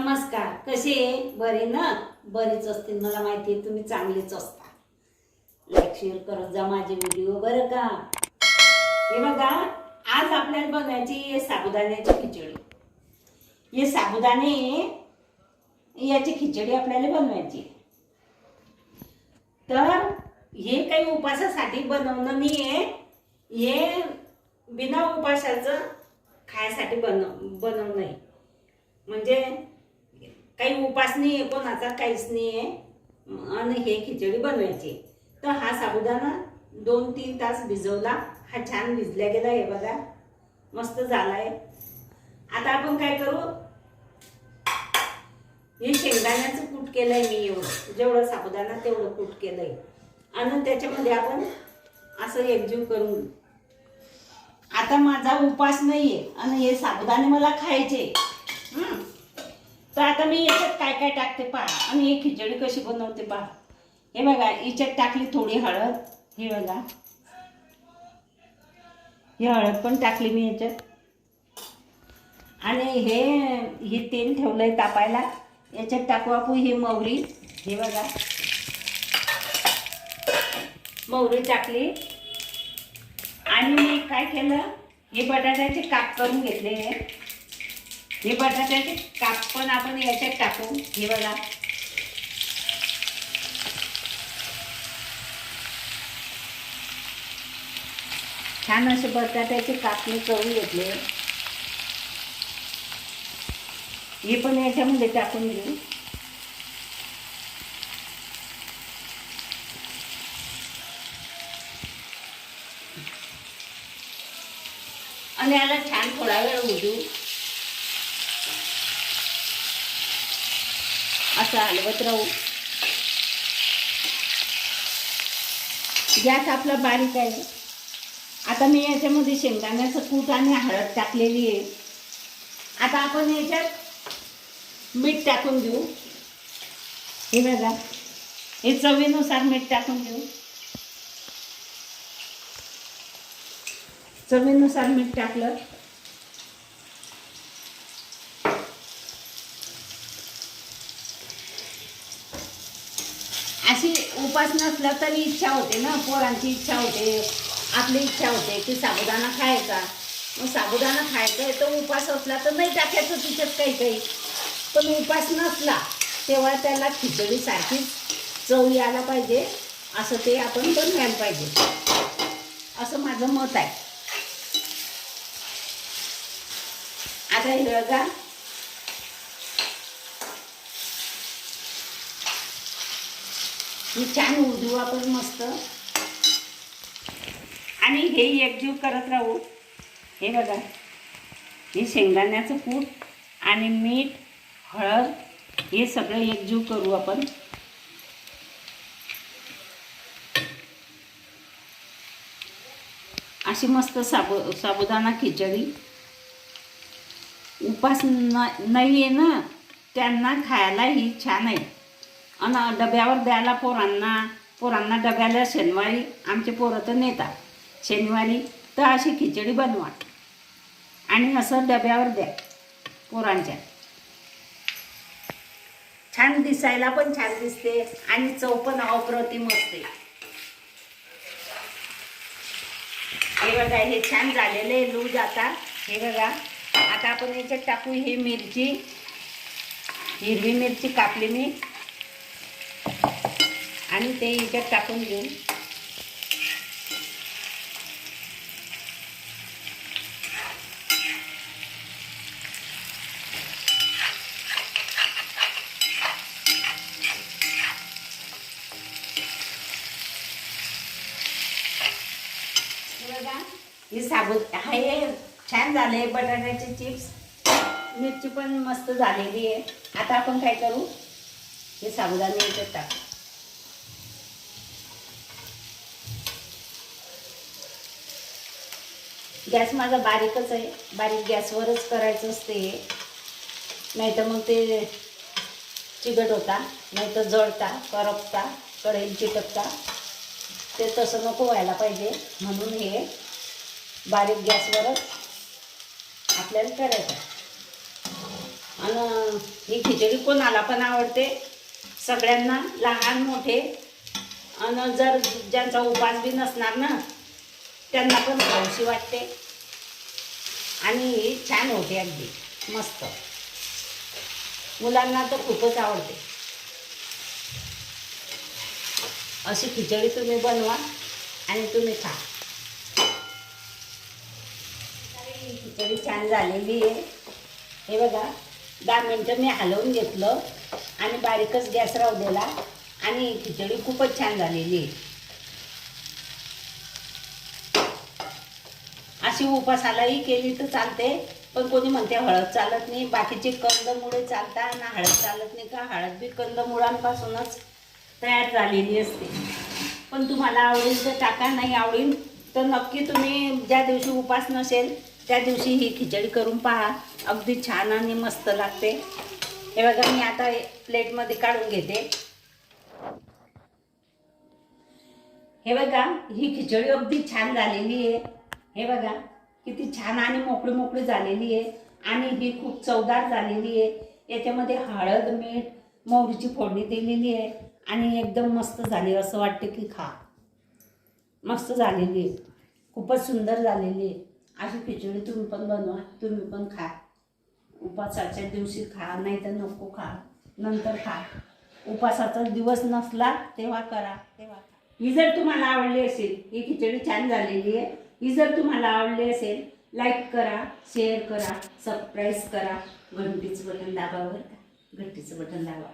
नमस्कार कसे बरे ना? बरेच असतील मला माहिती आहे तुम्ही चांगलेच असता. लाईक शेअर करत जा माझे व्हिडिओ बरं का? हे बघा आज आपल्याला बनवायची साबुदाण्याची खिचडी. हे साबुदाणे याची खिचडी आपल्याला बनवायची आहे. तर हे काही उपासासाठी बनवणं नाही आहे हे बिना उपासाचं खायसाठी बनव बनवणं आहे म्हणजे काही उपास नाही आहे कोणाचा काहीच नाही आहे. आणि हे खिचडी बनवायची. तर हा साबुदाणा दोन तीन तास भिजवला. हा छान भिजला गेला आहे बघा. मस्त झाला आहे आता आपण काय करू? हे शेंगदाण्याचं कूट केलंय मी एवढं. जेवढं साबुदाणा तेवढं कूट केलं आहे आणि त्याच्यामध्ये आपण असं एकजीव करून आता माझा उपास नाही आहे आणि हे साबुदाणे मला खायचे तर आता मी याच्यात काय काय टाकते पहा. आणि हे खिचडी कशी बनवते पहा. हे बघा याच्यात टाकली थोडी हळद. हे बघा. ही हळद पण टाकली मी याच्यात. आणि हे हे तेल ठेवलंय तापायला. याच्यात टाकू आपण ही मोहरी हे बघा. मोहरी टाकली. आणि मी काय केलं? हे बटाट्याचे काप करून घेतले. हे हे बटाट्याचे काप पण आपण याच्यात टाकू. हे बघा. छान असे बटाट्याचे कापणी करून घेतले. हे पण याच्यामध्ये टाकून घेऊ. आणि याला छान थोडा वेळ होऊ असं हलवत राहू. गॅस आपला बारीक आहे. आता मी याच्यामध्ये शेंगदाण्याचं कूट आणि हळद टाकलेली आहे. आता आपण याच्यात मीठ टाकून घेऊ. हे बघा हे चवीनुसार मीठ टाकून घेऊ. चवीनुसार मीठ टाकलं अशी उपास नसला तरी इच्छा होते ना पोरांची इच्छा होते आपली इच्छा होते की साबुदाणा खायचा. मग साबुदाणा खायचा आहे तर उपास असला तर नाही टाकायचं तिच्यात काही काही. पण उपास नसला तेव्हा त्याला खिचडी सारखीच चव यायला पाहिजे असं ते आपण बनवायला पाहिजे. असं माझं मत आहे. आता हे मी छान उधू आपण मस्त. आणि हे एकजीव करत राहू. हे बघा. हे शेंगदाण्याचं कूट आणि मीठ हळद हे सगळं एकजीव करू आपण. अशी मस्त साबु साबुदाणा खिचडी. उपास न नाही आहे ना? त्यांना खायला ही छान आहे. आणि डब्यावर द्यायला पोरांना पोरांना डब्याला शनिवारी आमचे पोरं तर नेतात. शनिवारी तर अशी खिचडी बनवा. आणि असं डब्यावर द्या पोरांच्या. छान दिसायला पण छान दिसते आणि चव पण अप्रतिम असते. हे बघा हे छान झालेले लूज आता. हे बघा आता आपण याच्यात टाकू ही मिरची. हिरवी मिरची कापली मी. आणि ते याच्यात टाकून देऊन. हे बघा ही साबूत हे छान झाले बटाट्याचे चिप्स. मिरची पण मस्त झालेली आहे. आता आपण काय करू? हे साबुदाणे याच्यात टाकू. गॅस माझा बारीकच आहे. बारीक गॅसवरच करायचं असते. हे नाही तर मग ते चिकट होता. नाही तर जळता करपता कढई चिटकता ते तसं नको व्हायला पाहिजे. म्हणून हे बारीक गॅसवरच आपल्याला करायचं. आणि ही खिचडी कोणाला पण आवडते. सगळ्यांना लहान मोठे. आणि जर ज्यांचा उपास बी नसणार ना त्यांना पण हौशी वाटते. आणि छान होते अगदी. मस्त. मुलांना तर खूपच आवडते. अशी खिचडी तुम्ही बनवा आणि तुम्ही खा. खिचडी छान झालेली आहे. हे बघा दहा मिनटं मी हलवून घेतलं आणि बारीकच गॅस राहू दिला आणि खिचडी खूपच छान झालेली आहे. अशी उपासालाही केली तर चालते. पण कोणी म्हणते हळद चालत नाही. बाकीचे कंदमुळे चालता ना हळद चालत नाही का? हळद बी कंदमुळांपासूनच तयार झालेली असते. पण तुम्हाला आवडेल तर टाका नाही आवडेल तर नक्की तुम्ही ज्या दिवशी उपास नसेल त्या दिवशी ही खिचडी करून पहा. अगदी छान आणि मस्त लागते. हे बघा मी आता प्लेटमध्ये काढून घेते. हे बघा ही खिचडी अगदी छान झालेली आहे. हे बघा किती छान आणि मोकळी मोकळी झालेली आहे. आणि ही खूप चवदार झालेली आहे. याच्यामध्ये हळद मीठ मोहरीची फोडणी दिलेली आहे. आणि एकदम मस्त झाली असं वाटतं की खा. मस्त झालेली आहे. खूपच सुंदर झालेली आहे. अशी खिचडी तुम्ही पण बनवा तुम्ही पण खा. उपासाच्या दिवशी खा नाही तर नको खा. नंतर खा. उपासाचा दिवस नसला तेव्हा करा तेव्हा ही जर तुम्हाला आवडली असेल ही खिचडी छान झालेली आहे. ही जर तुम्हाला आवडली असेल लाईक करा शेअर करा सबस्क्राईब करा. घंटीचं बटन दाबावर का? घंटीचं बटन दाबा